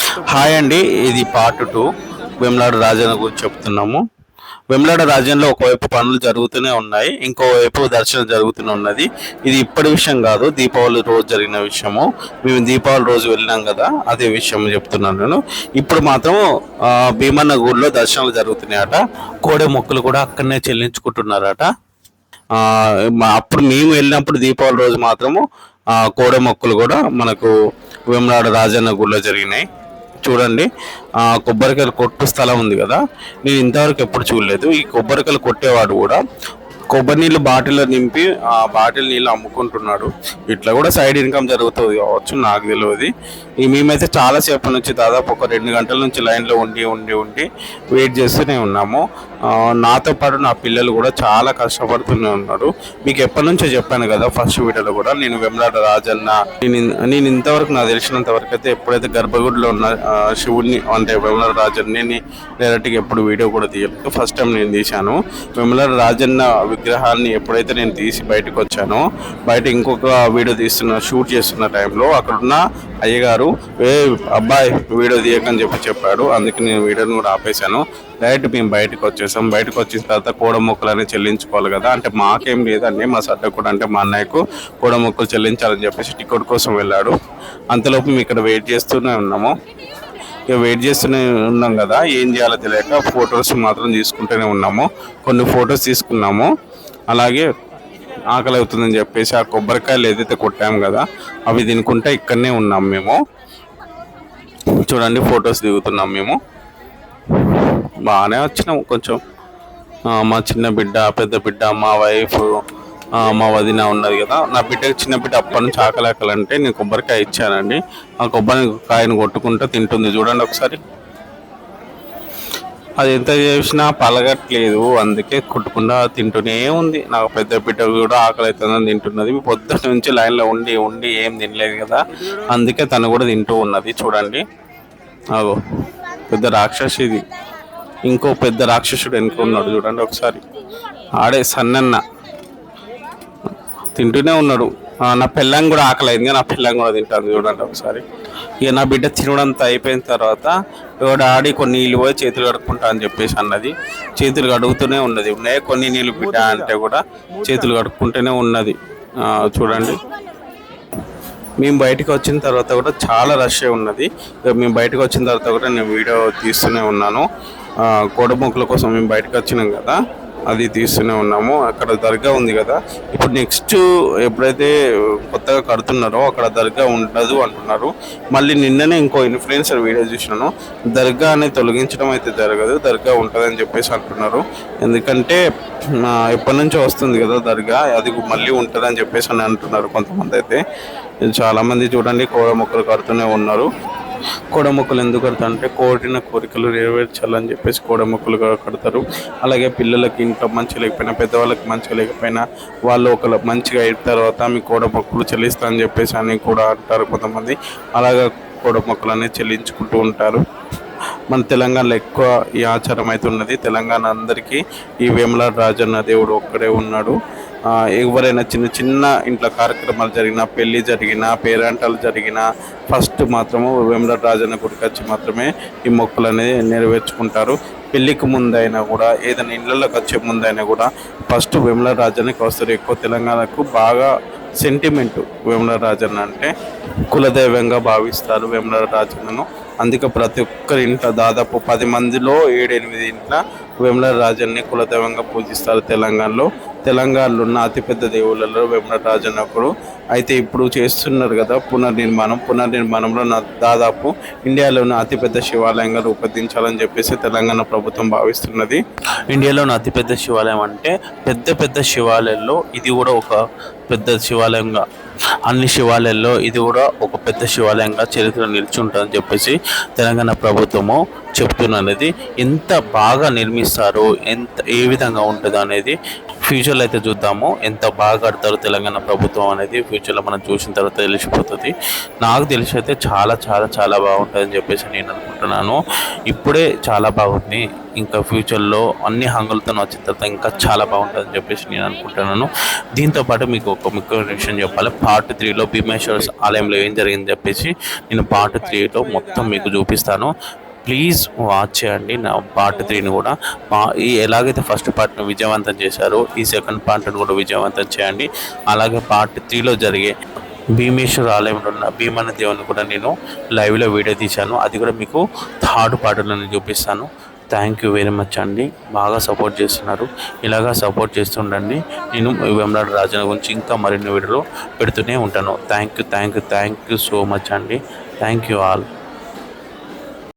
Hi అండి ఇది part two Vemulawada Rajanna గురించి చెప్తున్నాము. వెమ్లాడ రాజ్యంలో ఒకవైపు పనులు జరుగుతూనే ఉన్నాయి ఇంకోవైపు దర్శనం జరుగుతూనే ఉన్నది. ఇది ఇప్పటి విషయం కాదు దీపావళి రోజు జరిగిన విషయము. మేము దీపావళి రోజు వెళ్ళినాం కదా అదే విషయం చెప్తున్నాను నేను. ఇప్పుడు మాత్రం భీమన్న గుడిలో దర్శనాలు జరుగుతున్నాయట. కోడె మొక్కలు కూడా అక్కడనే చెల్లించుకుంటున్నారట. మా- అప్పుడు మేము వెళ్ళినప్పుడు దీపావళి రోజు మాత్రము కోడె మొక్కలు కూడా మనకు వేమలాడ రాజన్న గుడిలో జరిగినాయి. చూడండి. కొబ్బరికాయలు కొట్టు స్థలం ఉంది కదా. నేను ఇంతవరకు ఎప్పుడు చూడలేదు. ఈ కొబ్బరికాయలు కొట్టేవాడు కూడా కొబ్బరి నీళ్ళు బాటిల్లో నింపి ఆ బాటిల్ నీళ్ళు అమ్ముకుంటున్నాడు. ఇట్లా కూడా సైడ్ ఇన్కమ్ జరుగుతుంది కావచ్చు నాకు తెలియదు. మేమైతే చాలాసేపు నుంచి దాదాపు ఒక రెండు గంటల నుంచి లైన్లో ఉండి ఉండి ఉండి వెయిట్ చేస్తూనే ఉన్నాము. నాతో పాటు నా పిల్లలు కూడా చాలా కష్టపడుతూనే ఉన్నారు. మీకు ఎప్పటి నుంచో చెప్పాను కదా ఫస్ట్ వీడియోలో కూడా నేను వెమ్లాడ రాజన్న నేను నేను ఇంతవరకు నాకు తెలిసినంత వరకు అయితే ఎప్పుడైతే గర్భగుడిలో ఉన్న శివుడిని అంటే వెమ్లాడ రాజన్నని డైరెక్ట్గా ఎప్పుడు వీడియో కూడా తీయలేదు. ఫస్ట్ టైం నేను తీశాను. వెమ్లాడ రాజన్న విగ్రహాన్ని ఎప్పుడైతే నేను తీసి బయటకు వచ్చానో బయట ఇంకొక వీడియో తీస్తున్న షూట్ చేస్తున్న టైంలో అక్కడున్న అయ్యగారు ఏ అబ్బాయి వీడియో తీయకని చెప్పి చెప్పాడు అందుకే నేను వీడియోని కూడా ఆపేశాను. డైరెక్ట్ మేము బయటకు వచ్చేసాం. బయటకు వచ్చిన తర్వాత కోడ మొక్కలు అనేది చెల్లించుకోవాలి కదా అంటే మాకేం లేదండి. మా సడ్డ కూడా అంటే మా అన్నయ్యకు కోడ మొక్కలు చెల్లించాలని చెప్పేసి టికెట్ కోసం వెళ్ళాడు. అంతలోపు మేము ఇక్కడ వెయిట్ చేస్తూనే ఉన్నాము. ఇక వెయిట్ చేస్తూనే ఉన్నాం కదా. ఏం చేయాలో తెలియక ఫొటోస్ మాత్రం తీసుకుంటూనే ఉన్నాము. కొన్ని ఫొటోస్ తీసుకున్నాము. అలాగే ఆకలి అవుతుందని చెప్పేసి ఆ కొబ్బరికాయలు ఏదైతే కొట్టాము కదా అవి తినుకుంటే ఇక్కడనే ఉన్నాం మేము. చూడండి ఫొటోస్ దిగుతున్నాం మేము. బాగానే వచ్చినాము కొంచెం. మా చిన్న బిడ్డ పెద్ద బిడ్డ మా వైఫ్ మా వదిన ఉన్నది కదా. నా బిడ్డకి చిన్న బిడ్డ అప్పటి నుంచి ఆకలి నేను కొబ్బరికాయ ఇచ్చానండి. ఆ కొబ్బరి కాయను కొట్టుకుంటూ తింటుంది. చూడండి ఒకసారి. అది ఎంత చేసినా పలగట్లేదు. అందుకే కొట్టుకుండా తింటూనే ఉంది. నాకు పెద్ద బిడ్డ కూడా ఆకలి అవుతుందని తింటున్నది పొద్దున నుంచి లైన్లో ఉండి ఉండి ఏం తినలేదు కదా. అందుకే తను కూడా తింటూ ఉన్నది. చూడండి. అగో పెద్ద రాక్షసి ఇది. ఇంకో పెద్ద రాక్షసుడు వెనుక ఉన్నాడు. చూడండి ఒకసారి. ఆడే సన్నన్న. తింటూనే ఉన్నాడు. నా పిల్లం కూడా ఆకలి అయింది నా పిల్లం కూడా తింటాను చూడండి ఒకసారి. ఇక నా బిడ్డ తినడంతా అయిపోయిన తర్వాత ఎవడు ఆడి కొన్ని నీళ్ళు పోయి చేతులు కడుక్కుంటా అని చెప్పేసి అన్నది. చేతులు కడుగుతూనే ఉన్నది. ఉన్నాయి కొన్ని నీళ్ళు బిడ్డ అంటే కూడా చేతులు కడుక్కుంటూనే ఉన్నది. చూడండి. మేము బయటకు వచ్చిన తర్వాత కూడా చాలా రష్ ఉన్నది. మేము బయటకు వచ్చిన తర్వాత కూడా నేను వీడియో తీస్తూనే ఉన్నాను. కోడముక్కల కోసం మేము బయటకు వచ్చినాం కదా. అది తీస్తూనే ఉన్నాము. అక్కడ దర్గా ఉంది కదా. ఇప్పుడు నెక్స్ట్ ఎప్పుడైతే కొత్తగా కడుతున్నారో అక్కడ దర్గా ఉండదు అంటున్నారు. మళ్ళీ నిన్ననే ఇంకో ఇన్ఫ్లుయెన్సర్ వీడియో చూసినాను. దర్గా అనేది తొలగించడం అయితే జరగదు. దర్గా ఉంటుందని చెప్పేసి అంటున్నారు. ఎందుకంటే ఎప్పటి నుంచో వస్తుంది కదా దర్గా. అది మళ్ళీ ఉంటుందని చెప్పేసి అని అంటున్నారు కొంతమంది అయితే. చాలామంది చూడండి కోడ మొక్కలు కడుతూనే ఉన్నారు. కోడమొక్కలు ఎందుకు కడతారు అంటే కోరిన కోరికలు నెరవేర్చాలని చెప్పేసి కోడమొక్కలు కడతారు. అలాగే పిల్లలకి ఇంట్లో మంచి లేకపోయినా పెద్దవాళ్ళకి మంచిగా లేకపోయినా వాళ్ళు ఒక మంచిగా అయిన తర్వాత మీ కోడమొక్కలు చెల్లిస్తా అని చెప్పేసి అని కూడా అంటారు కొంతమంది. అలాగా కోడమొక్కలు అనేది చెల్లించుకుంటూ ఉంటారు. మన తెలంగాణలో ఎక్కువ ఈ ఆచారం అయితే ఉన్నది. తెలంగాణ అందరికీ ఈ వేములాడ రాజన్న దేవుడు ఒక్కడే ఉన్నాడు. ఎవరైనా చిన్న చిన్న ఇంట్లో కార్యక్రమాలు జరిగినా పెళ్ళి జరిగినా పేరంటాలు జరిగినా ఫస్ట్ మాత్రము వేములాడ రాజన్న గుడికి వచ్చి మాత్రమే ఈ మొక్కులు అనేది నెరవేర్చుకుంటారు. పెళ్ళికి ముందైనా కూడా ఏదైనా ఇళ్ళలోకి వచ్చే ముందైనా కూడా ఫస్ట్ వెమల రాజన్నకి వస్తారు. ఎక్కువ తెలంగాణకు బాగా సెంటిమెంట్ వెమల రాజన్న అంటే కులదైవంగా భావిస్తారు వెమల రాజన్నను. అందుకే ప్రతి ఒక్కరి ఇంట్లో దాదాపు పది మందిలో ఏడెనిమిది ఇంట్లో వేములాడ రాజన్ని కులదైవంగా పూజిస్తారు తెలంగాణలో. తెలంగాణలో ఉన్న అతిపెద్ద దేవుళ్ళలో వేములాడ రాజన్న ఒకడు అయితే ఇప్పుడు చేస్తున్నారు కదా పునర్నిర్మాణం. పునర్నిర్మాణంలో నా దాదాపు ఇండియాలోని అతిపెద్ద శివాలయంగా రూపొందించాలని చెప్పేసి తెలంగాణ ప్రభుత్వం భావిస్తున్నది. ఇండియాలోని అతిపెద్ద శివాలయం అంటే పెద్ద పెద్ద శివాలయంలో ఇది కూడా ఒక పెద్ద శివాలయంగా. అన్ని శివాలయాల్లో ఇది కూడా ఒక పెద్ద శివాలయంగా చరిత్ర నిలిచి ఉంటుందని చెప్పేసి తెలంగాణ ప్రభుత్వము చెప్తున్నా అనేది ఎంత బాగా నిర్మిస్తారో ఎంత ఏ విధంగా ఉంటుందో అనేది ఫ్యూచర్లో అయితే చూద్దాము. ఎంత బాగా కడతారో తెలంగాణ ప్రభుత్వం అనేది ఫ్యూచర్లో మనం చూసిన తర్వాత తెలిసిపోతుంది. నాకు తెలిసి అయితే చాలా చాలా చాలా బాగుంటుందని చెప్పేసి నేను అనుకుంటున్నాను. ఇప్పుడే చాలా బాగుంది. ఇంకా ఫ్యూచర్లో అన్ని హంగులతో వచ్చిన తర్వాత ఇంకా చాలా బాగుంటుందని చెప్పేసి నేను అనుకుంటున్నాను. దీంతో పాటు మీకు ఒక ముఖ్యమైన విషయం చెప్పాలి. పార్ట్ త్రీలో భీమేశ్వర ఆలయంలో ఏం జరిగింది చెప్పేసి నేను పార్ట్ త్రీలో మొత్తం మీకు చూపిస్తాను. ప్లీజ్ వాచ్ చేయండి. నా పార్ట్ త్రీని కూడా మా ఈ ఎలాగైతే ఫస్ట్ పార్ట్ను విజయవంతం చేశారో ఈ సెకండ్ పార్ట్ను కూడా విజయవంతం చేయండి. అలాగే పార్ట్ త్రీలో జరిగే భీమేశ్వర ఆలయంలో ఉన్న భీమన్న దేవుని కూడా నేను లైవ్లో వీడియో తీశాను. అది కూడా మీకు థర్డ్ పార్ట్లో నేను చూపిస్తాను. థ్యాంక్ యూ వెరీ మచ్ అండి. బాగా సపోర్ట్ చేస్తున్నారు. ఇలాగా సపోర్ట్ చేస్తుండండి. నేను వెంలాడు రాజన గురించి ఇంకా మరిన్ని వీడియోలు పెడుతూనే ఉంటాను. Thank you thank you thank you so much అండి. Thank you all